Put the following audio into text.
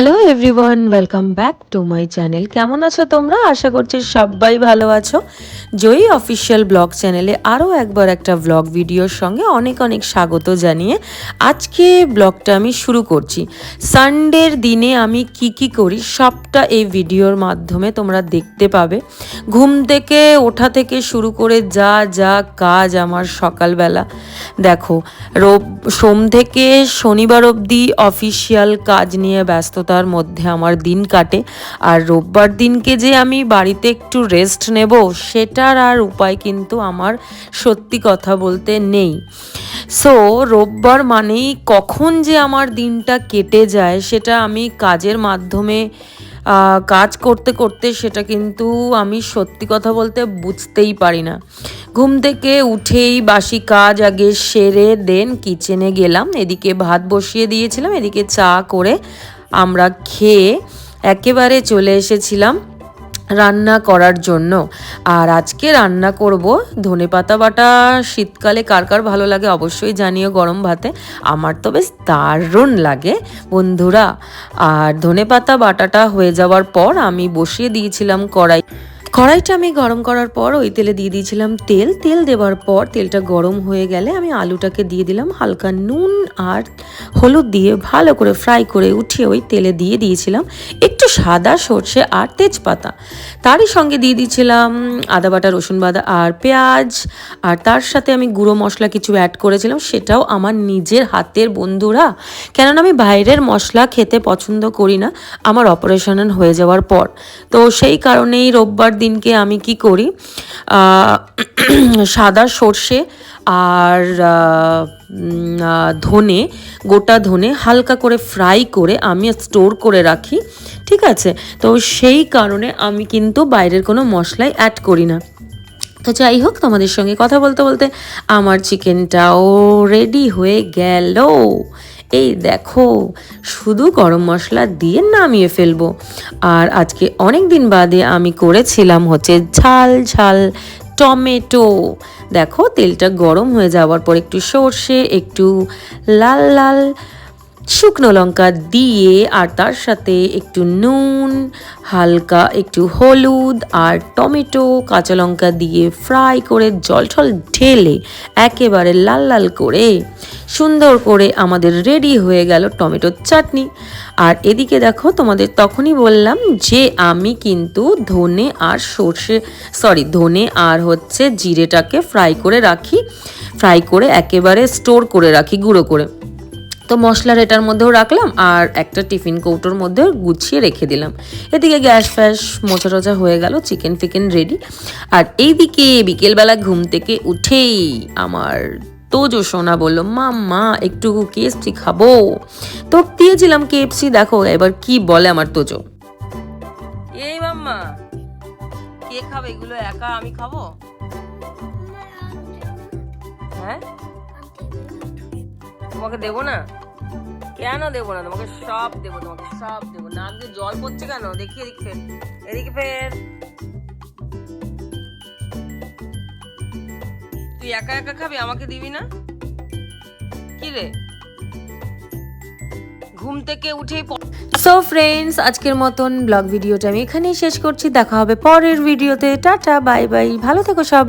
Hello everyone welcome back to my channel কেমন আছো তোমরা? আশা করছি সবাই ভালো আছো। জয়ী অফিসিয়াল ব্লগ চ্যানেলে আরও একবার একটা ব্লগ ভিডিওর সঙ্গে অনেক অনেক স্বাগত জানিয়ে আজকে ব্লগটা আমি শুরু করছি। সানডের দিনে আমি কি কি করি সবটা এই ভিডিওর মাধ্যমে তোমরা দেখতে পাবে। ঘুম থেকে ওঠা থেকে শুরু করে যা যা কাজ আমার সকালবেলা। দেখো, রোব, সোম থেকে শনিবার অবধি অফিসিয়াল কাজ নিয়ে ব্যস্ততার মধ্যে আমার দিন কাটে। আর রোববার দিনকে যে আমি বাড়িতে একটু রেস্ট নেব, সেটার আর উপায় কিন্তু আমার সত্যি কথা বলতে নেই। সো রোববার মানেই কখন যে আমার দিনটা কেটে যায়, সেটা আমি কাজের মাধ্যমে কাজ করতে করতে সেটা কিন্তু আমি সত্যি কথা বলতে বুঝতেই পারি না। ঘুম থেকে উঠেই বাসি কাজ আগে সেরে দেন কিচেনে গেলাম। এদিকে ভাত বসিয়ে দিয়েছিলাম, এদিকে চা করে আমরা খেয়ে একেবারে চলে এসেছিলাম রান্না করার জন্য। আর আজকে রান্না করব ধনে পাতা বাটা। শীতকালে কার কার ভালো লাগে অবশ্যই জানিও গরম ভাতে। আমার তো বেশ দারুণ লাগে বন্ধুরা। আর ধনে পাতা বাটাটা হয়ে যাওয়ার পর আমি বসিয়ে দিয়েছিলাম কড়াই। কড়াইটা আমি গরম করার পর ওই তেলে দিয়ে দিয়েছিলাম তেল। তেল দেওয়ার পর তেলটা গরম হয়ে গেলে আমি আলুটাকে দিয়ে দিলাম, হালকা নুন আর হলুদ দিয়ে ভালো করে ফ্রাই করে উঠিয়ে ওই তেলে দিয়ে দিয়েছিলাম। একটু সাদা সর্ষে আর তেজপাতা। তারই সঙ্গে দিয়ে দিয়েছিলাম আদা বাটা, রসুন বাদা আর পেঁয়াজ। আর তার সাথে আমি গুঁড়ো মশলা কিছু অ্যাড করেছিলাম, সেটাও আমার নিজের হাতের বন্ধুরা। কেননা আমি বাইরের মশলা খেতে পছন্দ করি না, আমার অপারেশন হয়ে যাওয়ার পর। তো সেই কারণেই রোববার দিনকে আমি কি করি সাদা সর্ষে আর ধনে, গোটা ধনে হালকা করে ফ্রাই করে আমি স্টোর করে রাখি, ঠিক আছে? তো সেই কারণে আমি কিন্তু বাইরের কোনো মশলাই অ্যাড করি না। তো যাই হোক, তোমাদের সঙ্গে কথা বলতে বলতে আমার চিকেনটাও রেডি হয়ে গেল। এই দেখো, শুধু গরম মশলা দিয়ে নামিয়ে ফেলব। আর আজকে অনেক দিন বাদে আমি করেছিলাম হচ্ছে ঝাল ঝাল টমেটো। দেখো তেলটা গরম হয়ে যাওয়ার পর একটু সর্ষে একটু লাল লাল শুকনো লঙ্কা দিয়ে আর তার সাথে একটু নুন, হালকা একটু হলুদ আর টমেটো, কাঁচা লঙ্কা দিয়ে ফ্রাই করে জল ঠল ঢেলে একেবারে লাল লাল করে সুন্দর করে আমাদের রেডি হয়ে গেল টমেটোর চাটনি। আর এদিকে দেখো তোমাদের তখনই বললাম যে আমি কিন্তু ধনে আর সর্ষে সরি ধনে আর হচ্ছে জিরেটাকে ফ্রাই করে রাখি, ফ্রাই করে একেবারে স্টোর করে রাখি, গুঁড়ো করে। তো মশলার এটার মধ্যেও রাখলাম আর একটা টিফিন কৌটোর মধ্যেও গুছিয়ে রেখে দিলাম। এদিকে গ্যাস ফ্যাস মোচা টোচা হয়ে গেল চিকেন ফিকেন রেডি আর এইদিকে বিকেলবেলা ঘুম থেকে উঠেই আমার তোজো সোনা বলল মাম্মা একটু কেএফসি খাব। তো দিয়েছিলাম কেএফসি দেখো এবার কি বলে আমার তোজো। এই মাম্মা কে খাবে এগুলো? একা আমি খাব? হ্যাঁ? তোমাকে দেবো না? কেন দেবো না? তোমাকে সব দেবো, তোমাকে সব দেবো। নাক দিয়ে জল পড়ছে কেন? দেখি এদিকে ফের এদিকে ফের। তুই একা একা খাবি? আমাকে দিবি না? কি রে? ঘুম থেকে উঠেই সো ফ্রেন্ডস আজকের মতন ব্লগ ভিডিওটা আমি এখানেই শেষ করছি। দেখা হবে পরের ভিডিওতে টাটা বাই বাই ভালো থেকো সব।